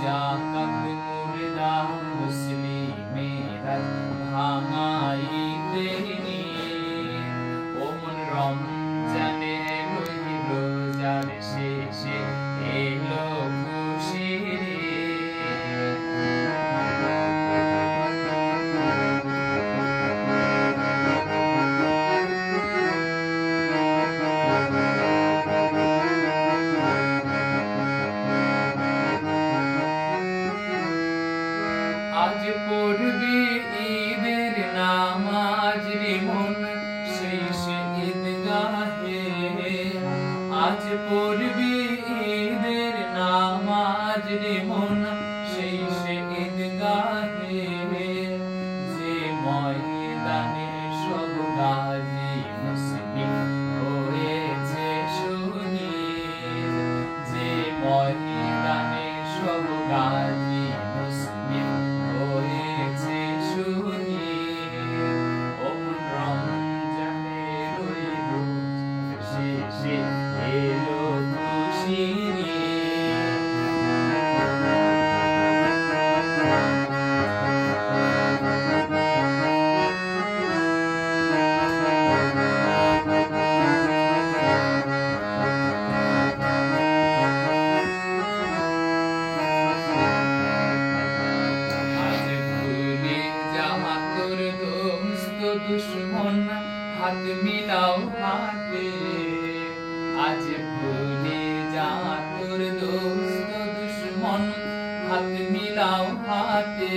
家 আজ পড়বি ঈদের নামাজ রে মন, শেষ ঈদগাহে। আজ পড়বি ঈদের নামাজ রে মন, শেষ ঈদগাহে। যে ময়দানে সব গাজী মুসলিম হয়েছে শহীদ যে ময়দানে সব গাজী হাত মিলাও হাতে। আজ ভুলে যা তোর দোস্ত দুশ্মন হাত মিলাও হাতে।